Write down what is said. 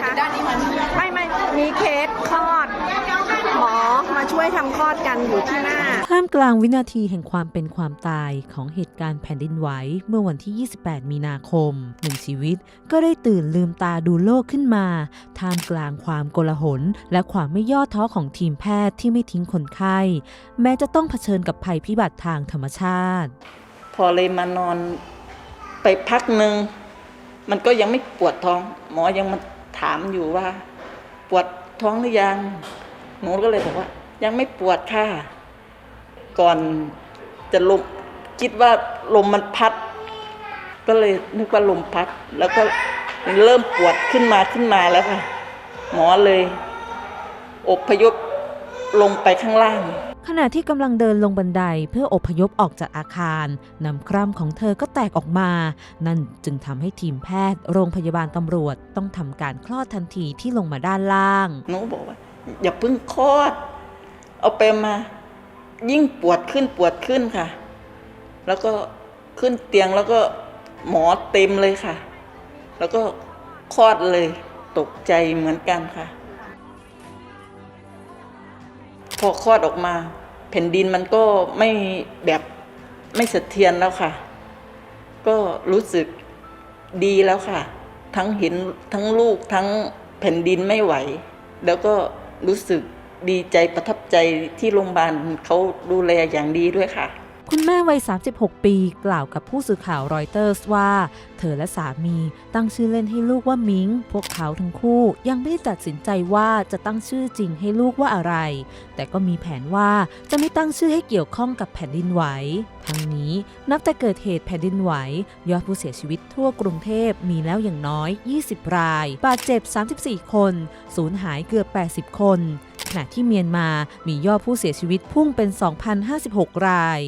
ายถึงด้านนี้มันไม่ไม่มีเคสคลอด หมอมาช่วยทำคลอดกันอยู่ที่หน้า ท่ามกลางวินาทีแห่งความเป็นความตายของเหตุการณ์แผ่นดินไหวเมื่อวันที่ 28 มีนาคมหนึ่งชีวิตก็ได้ตื่นลืมตาดูโลกขึ้นมา ท่ามกลางความโกลาหล และความไม่ย่อท้อของทีมแพทย์ที่ไม่ทิ้งคนไข้ แม้จะต้องเผชิญกับภัยพิบัติทางธรรมชาติ พอเลยมานอนไปพักหนึ่งมันก็ยังไม่ปวดท้อง หมอยังมา ถามอยู่ว่า ปวดท้องหรือยัง หนูก็เลยบอกว่า ยังไม่ปวดค่ะ ก่อนจะลมคิดว่าลมมันพัด ก็เลยนึกว่าลมพัด แล้วก็เริ่มปวดขึ้นมาขึ้นมาแล้วค่ะ หมอเลย อบพยพลงไปข้างล่าง ขณะที่กำลังเดินลงบันไดเพื่ออพยพออกจากอาคารนำคร่ำของเธอก็แตกออกมา นั่นจึงทำให้ทีมแพทย์ โรงพยาบาลตำรวจต้องทำการคลอดทันทีที่ลงมาด้านล่างหนูบอกว่า อย่าเพิ่งคลอด เอาไปมา ยิ่งปวดขึ้นปวดขึ้นค่ะ แล้วก็ขึ้นเตียงแล้วก็หมอเต็มเลยค่ะ แล้วก็คลอดเลย ตกใจเหมือนกันค่ะ พอคลอดออกมา แผ่นดินมันก็ไม่แบบไม่สะเทือนแล้วค่ะ ก็รู้สึกดีแล้วค่ะ ทั้งเห็นทั้งลูกทั้งแผ่นดินไม่ไหว แล้วก็รู้สึกดีใจประทับใจที่โรงพยาบาลเขาดูแลอย่างดีด้วยค่ะ คุณแม่วัย 36 ปีกล่าวกับผู้สื่อข่าวรอยเตอร์สว่า เธอและสามีตั้งชื่อเล่นให้ลูกว่ามิง พวกเขาทั้งคู่ยังไม่ได้ตัดสินใจว่าจะตั้งชื่อจริงให้ลูกว่าอะไร แต่ก็มีแผนว่าจะไม่ตั้งชื่อให้เกี่ยวข้องกับแผ่นดินไหว ทั้งนี้นับแต่เกิดเหตุแผ่นดินไหว ยอดผู้เสียชีวิตทั่วกรุงเทพมีแล้วอย่างน้อย 20 ราย บาดเจ็บ 34 คน สูญหายเกือบ 80 คนขณะที่เมียนมามียอดผู้เสียชีวิตพุ่งเป็น 2,056 ราย